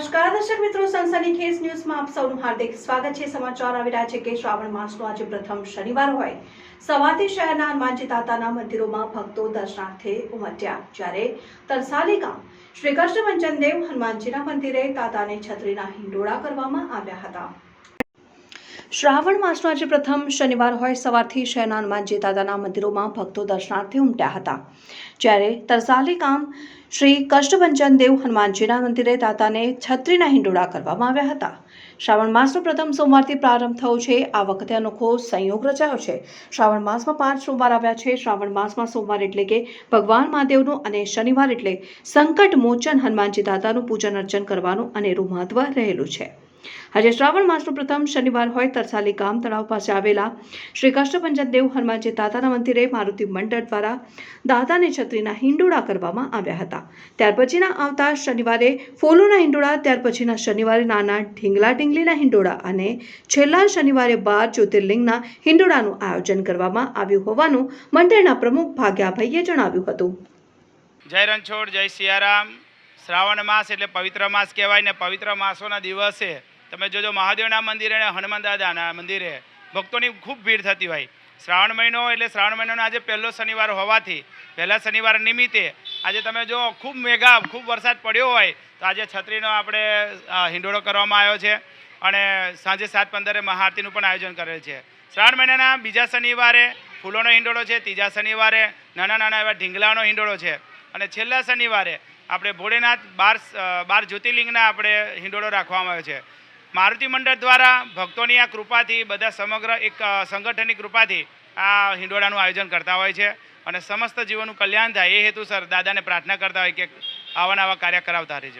નમસ્કાર, દર્શક મિત્રો સંસદની ખેસ ન્યૂઝમાં આપ સૌનું હાર્દિક સ્વાગત છે. સમાચાર આવી રહ્યા છે કે શ્રાવણ માસનો આજે પ્રથમ શનિવાર હોય. સવારથી શહેરના હનુમાનજી દાતાના મંદિરોમાં ભક્તો દર્શનાર્થે ઉમટ્યા. જ્યારે તરસાલી ગામ શ્રી કૃષ્ણ મંચનદેવ હનુમાનજીના મંદિરે દાદાને છત્રીના હિંડોળા કરવામાં આવ્યા હતા. શ્રાવણ માસનો આજે પ્રથમ શનિવાર હોય સવારથી શહેરના હનુમાનજી દાદાના મંદિરોમાં ભક્તો દર્શનાર્થે ઉમટ્યા હતા. જ્યારે તરસાલી ગામ શ્રી કષ્ટભંજન દેવ હનુમાનજીના મંદિરે દાદાને છત્રીના હિંડોળા કરવામાં આવ્યા હતા. શ્રાવણ માસનો પ્રથમ સોમવારથી પ્રારંભ થયો છે. આ વખતે અનોખો સંયોગ રચાયો છે. શ્રાવણ માસમાં પાંચ સોમવાર આવ્યા છે. શ્રાવણ માસમાં સોમવાર એટલે કે ભગવાન મહાદેવનું અને શનિવાર એટલે સંકટ મોચન હનુમાનજી દાદાનું પૂજન અર્ચન કરવાનું અનેરું મહત્વ રહેલું છે. આજે શ્રાવણ માસનો પ્રથમ શનિવાર હોય તરસાલી ગામ તળાવ પાસે આવેલા શ્રી કષ્ટભંજન દેવ હનુમાનજી દાદાના મંદિરે મારુતિ મંડળ દ્વારા દાદાને છત્રીના હિંડોળા કરવામાં આવ્યા હતા. ત્યાર પછીના આવતા શનિવારે ફોલોના હિંડોળા, ત્યાર પછીના શનિવારે નાના ઢીંગલા ઢીંગલીના હિંડોળા અને છેલ્લા શનિવારે બાર જ્યોતિર્લિંગના હિંડોળાનું આયોજન કરવામાં આવ્યું હોવાનું મંડળના પ્રમુખ ભાગ્યાભાઈએ જણાવ્યું હતું. જય રણછોડ, જય સિયારામ. શ્રાવણ માસ એટલે પવિત્ર માસ કહેવાય ને પવિત્ર માસોના દિવસે તમે જોજો મહાદેવના મંદિરે અને હનુમાન દાદાના મંદિરે ભક્તોની ખૂબ ભીડ થતી હોય. શ્રાવણ મહિનો એટલે શ્રાવણ મહિનાનો આજે પહેલો શનિવાર હોવાથી, પહેલા શનિવાર નિમિત્તે આજે તમે જો ખૂબ મેઘા, ખૂબ વરસાદ પડ્યો હોય, તો આજે છત્રીનો આપણે હિંડોળો કરવામાં આવ્યો છે અને સાંજે સાત પંદરે મહાઆરતીનું પણ આયોજન કરેલ છે. શ્રાવણ મહિનાના બીજા શનિવારે ફૂલોનો હિંડોળો છે, ત્રીજા શનિવારે નાના નાના એવા ઢીંગલાનો હિંડોળો છે અને છેલ્લા શનિવારે આપણે ભોળેનાથ બાર બાર જ્યોતિર્લિંગના આપણે હિંડોળો રાખવામાં આવ્યો છે. મારુતિ મંડળ દ્વારા ભક્તોની આ કૃપાથી બધા સમગ્ર એક સંગઠનની કૃપાથી આ હિંડોળાનું આયોજન કરતા હોય છે અને સમસ્ત જીવનનું કલ્યાણ થાય એ હેતુસર દાદાને પ્રાર્થના કરતા હોય કે આવા નવા કાર્ય કરાવતા રહેજો.